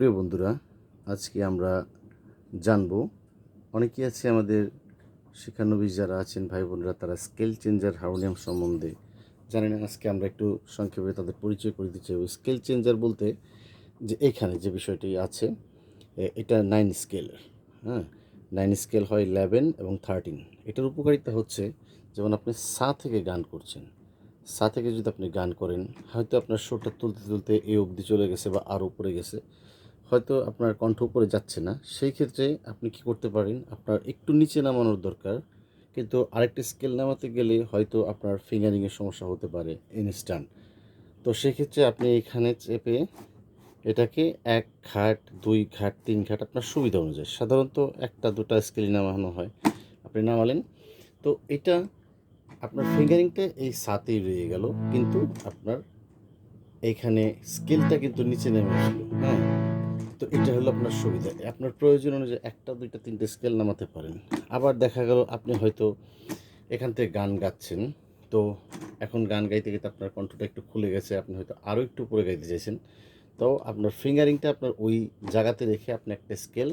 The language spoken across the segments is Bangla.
প্রিয় বন্ধুরা, আজকে আমরা জানব, অনেকেই আছে আমাদের শিক্ষানবিশ যারা আছেন, ভাই বোনরা, তারা স্কেল চেঞ্জার হারমোনিয়াম সম্বন্ধে জানেন আজকে আমরা একটু সংক্ষেপে তাদের পরিচয় করে দিচ্ছি স্কেল চেঞ্জার বলতে যে এখানে যে বিষয়টি আছে এটা নাইন স্কেলের হ্যাঁ? নাইন স্কেল হয় ইলেভেন এবং থার্টিন এটার উপকারিতা হচ্ছে, যেমন আপনি সা থেকে গান করছেন, সা থেকে যদি আপনি গান করেন, হয়তো আপনার সুরটা তুলতে তুলতে এই অবধি চলে গেছে বা আরও উপরে গেছে। হয়তো আপনার কণ্ঠ উপরে যাচ্ছে না। সেই ক্ষেত্রে আপনি কি করতে পারেন? আপনার একটু নিচে নামানোর দরকার। কিন্তু আরেকটি স্কেল নামাতে গেলে হয়তো আপনার ফিঙ্গারিংয়ের সমস্যা হতে পারে ইনস্ট্যান্ট। তো সেক্ষেত্রে আপনি এখানে চেপে এটাকে এক ঘাট, দুই ঘাট, তিন ঘাট আপনার সুবিধা অনুযায়ী সাধারণত একটা, দুটা স্কেল নামানো হয়। আপনি নামালেন। তো এটা আপনার ফিঙ্গারিংটা এই সাতেই রয়ে গেল। কিন্তু আপনার এইখানে স্কেলটা কিন্তু নিচে নেমে আসলো হ্যাঁ? তো এটা হলো আপনার সুবিধা। আপনার প্রয়োজন অনুযায়ী একটা, দুইটা, তিনটে স্কেল নামাতে পারেন। আবার দেখা গেল আপনি হয়তো এখান থেকে গান গাচ্ছেন, তো এখন গান গাইতে গেতে আপনার কণ্ঠটা একটু খুলে গেছে, আপনি হয়তো আরও একটু উপরে গাইতে চাইছেন। তো আপনার ফিঙ্গারিংটা আপনার ওই জায়গাতে রেখে আপনি একটা স্কেল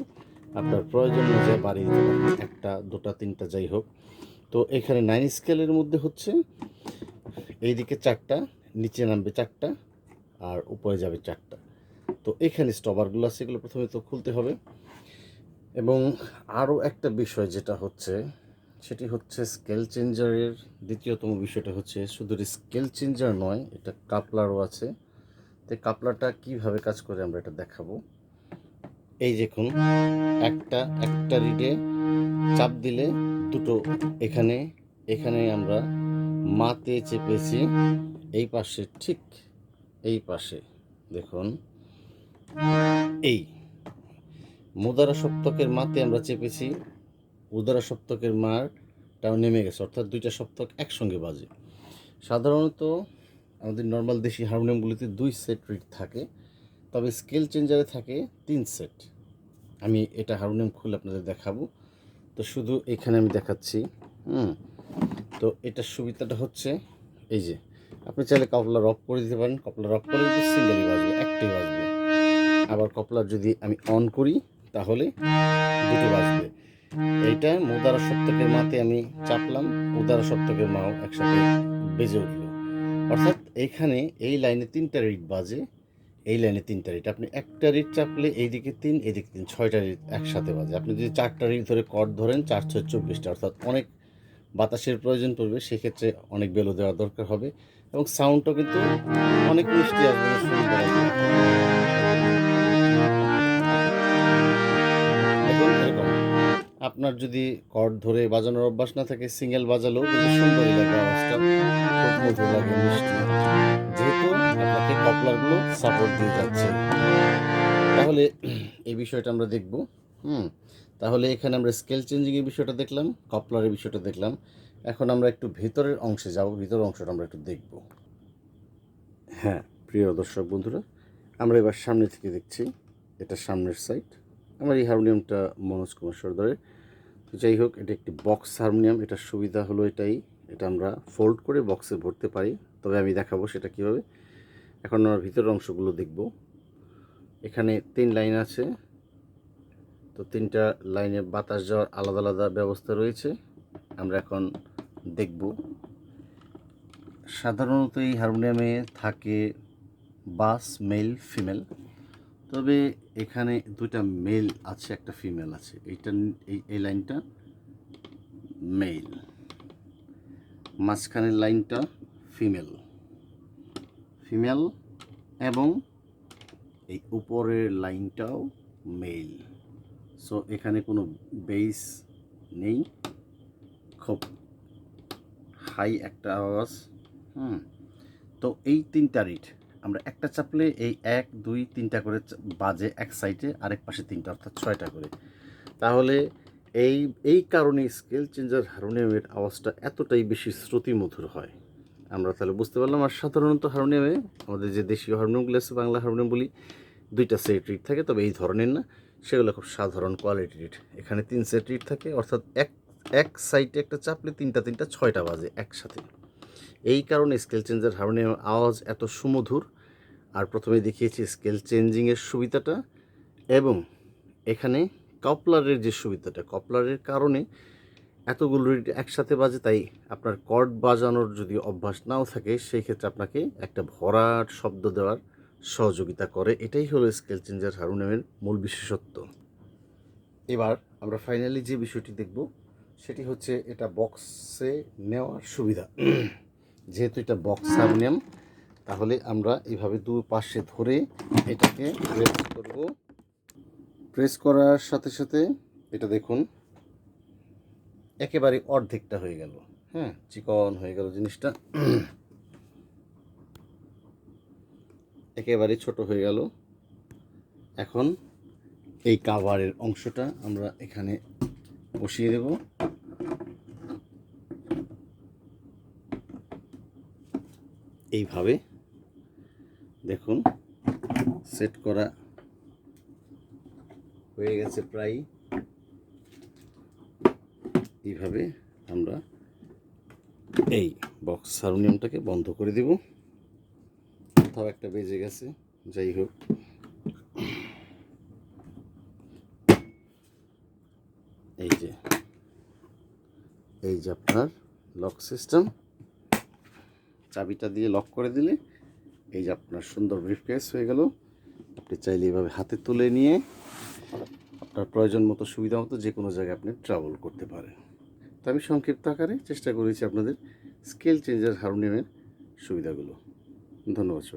আপনার প্রয়োজন অনুযায়ী বাড়িয়ে দিতে পারেন। একটা, দুটা, তিনটা যাই হোক। তো এখানে নাইন স্কেলের মধ্যে হচ্ছে এইদিকে চারটা, নিচে নামবে চারটা, আর উপরে যাবে চারটা। তো এখানে স্টপারগুলো আছে, এগুলো প্রথমে তো খুলতে হবে। এবং আরও একটা বিষয় যেটা হচ্ছে, সেটি হচ্ছে স্কেল চেঞ্জারের দ্বিতীয়তম বিষয়টা হচ্ছে, শুধু স্কেল চেঞ্জার নয়, এটা কাপলারও আছে। তো কাপলারটা কীভাবে কাজ করে আমরা এটা দেখাবো। এই দেখুন, একটা একটা রিডে চাপ দিলে দুটো এখানে এখানে আমরা মাতে চেপেছি, এই পাশে, ঠিক এই পাশে, দেখুন। এই, মুদারা সপ্তকের মাতে আমরা চেপেছি, উদারা সপ্তকের মারটাও নেমে গেছে, অর্থাৎ দুইটা সপ্তক একসঙ্গে বাজে। সাধারণত আমাদের নর্মাল দেশি হারমোনিয়ামগুলিতে দুই সেট রিড থাকে, তবে স্কেল চেঞ্জারে থাকে তিন সেট আমি এটা হারমোনিয়াম খুলে আপনাদের দেখাবো। তো শুধু এখানে আমি দেখাচ্ছি, হুম, তো এটার সুবিধাটা হচ্ছে, এই যে, আপনি চাইলে কপলার অফ করে দিতে পারেন কপলার অফ করে দিতে সিঙ্গেলই বাজবে, একটাই বাজবে। আবার কপলার যদি আমি অন করি, তাহলে দুটো বাজবে। এইটা মুদারা সপ্তকের মাতে আমি চাপলাম, উদারা সপ্তকের মাও একসাথে বেজে উঠল। অর্থাৎ এইখানে এই লাইনে তিনটা রিট বাজে, এই লাইনে তিনটা রিট আপনি একটা রিট চাপলে এইদিকে তিন এদিকে তিন, ছয়টা রিট একসাথে বাজে। আপনি যদি চারটা রিট ধরে কট ধরেন চার ছয় চব্বিশটা, অর্থাৎ অনেক বাতাসের প্রয়োজন পড়বে, সেক্ষেত্রে অনেক বেলো দেওয়া দরকার হবে। এবং সাউন্ডটা কিন্তু অনেক মিষ্টি আসবে আসবে। আপনার যদি কর্ড ধরে বাজানোর অভ্যাস না থাকে, সিঙ্গেল বাজালেও কিন্তু সুন্দরই লাগে আওয়াজটা খুব মধুর লাগে, মিষ্টি। যেহেতু আপনাকে কপলারগুলো সাপোর্ট দিয়ে যাচ্ছে। তাহলে এই বিষয়টা আমরা দেখব। হুম, তাহলে এখানে আমরা স্কেল চেঞ্জিংয়ের বিষয়টা দেখলাম কপলারের বিষয়টা দেখলাম। এখন আমরা একটু ভেতরের অংশে যাব, ভিতরের অংশটা আমরা একটু দেখব। হ্যাঁ প্রিয় দর্শক বন্ধুরা, আমরা এবার সামনে থেকে দেখছি, এটা সামনের সাইড আমার এই হারমোনিয়ামটা মনোজ কুমার সর্দারের। তো যাই হোক, এটা একটি বক্স হারমোনিয়াম এটার সুবিধা হলো এটাই। এটা আমরা ফোল্ড করে বক্সে ভরতে পারি। তবে আমি দেখাবো সেটা কীভাবে। এখন আমরা ভিতরের অংশগুলো দেখব। এখানে তিন লাইন আছে। তো তিনটা লাইনে বাতাস যাওয়ার আলাদা আলাদা ব্যবস্থা রয়েছে। আমরা এখন দেখব। সাধারণত এই হারমোনিয়ামে থাকে বাস, মেল, ফিমেল। তবে এখানে দুইটা মেল আছে, একটা ফিমেল আছে। এইটা, এই এই লাইনটা মেল মাঝখানের লাইনটা ফিমেল ফিমেল এবং এই উপরের লাইনটাও মেল সো এখানে কোনো বেস নেই। খুব হাই একটা আওয়াজ। হুম। তো এই তিনটা রিট আমরা একটা চাপলে এই এক, দুই, তিনটা করে বাজে এক সাইডে আরেক পাশে তিনটা, অর্থাৎ ছয়টা করে। তাহলে এই এই কারণে স্কেল চেঞ্জার হারমোনিয়ামের আওয়াজটা এতটাই বেশি শ্রুতিমধুর হয়। আমরা তাহলে বুঝতে পারলাম, আর সাধারণত হারমোনিয়ামে আমাদের যে দেশীয় হারমোনিয়ামগুলো আছে, বাংলা হারমোনিয়াম বলি, দুইটা সেট রিট থাকে, তবে এই ধরনের না, সেগুলো খুব সাধারণ কোয়ালিটি রিট এখানে তিন সেট রিট থাকে, অর্থাৎ এক এক সাইডে একটা চাপলে তিনটা তিনটা, ছয়টা বাজে একসাথে। এই কারণে স্কেল চেঞ্জার হারমোনিয়াম আওয়াজ এত সুমধুর। আর প্রথমে দেখিয়েছি স্কেল চেঞ্জিংয়ের সুবিধাটা এবং এখানে কপলারের যে সুবিধাটা কপলারের কারণে এতগুলো রিড একসাথে বাজে, তাই আপনার কর্ড বাজানোর যদি অভ্যাস নাও থাকে, সেই ক্ষেত্রে আপনাকে একটা ভরাট শব্দ দেওয়ার সহযোগিতা করে। এটাই হলো স্কেল চেঞ্জার হারুনেমের মূল বিশেষত্ব। এবার আমরা ফাইনালি যে বিষয়টি দেখব, সেটি হচ্ছে এটা বক্সে নেওয়ার সুবিধা। যেহেতু এটা বক্স হারমোনিয়াম তাহলে আমরা এভাবে দু পাশে ধরে এটাকে প্রেস করব। প্রেস করার সাথে সাথে এটা দেখুন, একেবারে অর্ধেকটা হয়ে গেল। হ্যাঁ চিকন হয়ে গেল জিনিসটা। একেবারে ছোট হয়ে গেল। এখন এই কাভারের অংশটা আমরা এখানে বসিয়ে দেব। এইভাবে দেখুন সেট করা হয়ে গেছে প্রায়। এইভাবে আমরা এই বক্স হারমোনিয়ামটাকে বন্ধ করে দেব। কোথাও একটা বেজে গেছে, যাই হোক। এই যে এই যে আপনার লক সিস্টেম চাবিটা দিয়ে লক করে দিলে এই যে আপনার সুন্দর ব্রিফকেস হয়ে গেল। আপনি চাইলে এভাবে হাতে তুলে নিয়ে আপনার প্রয়োজন মতো, সুবিধা মতো যে কোনো জায়গায় আপনি ট্রাভেল করতে পারেন। তো আমি সংক্ষিপ্ত আকারে চেষ্টা করেছি আপনাদের স্কেল চেঞ্জার হারমোনিয়ামের সুবিধাগুলো। ধন্যবাদ সবাই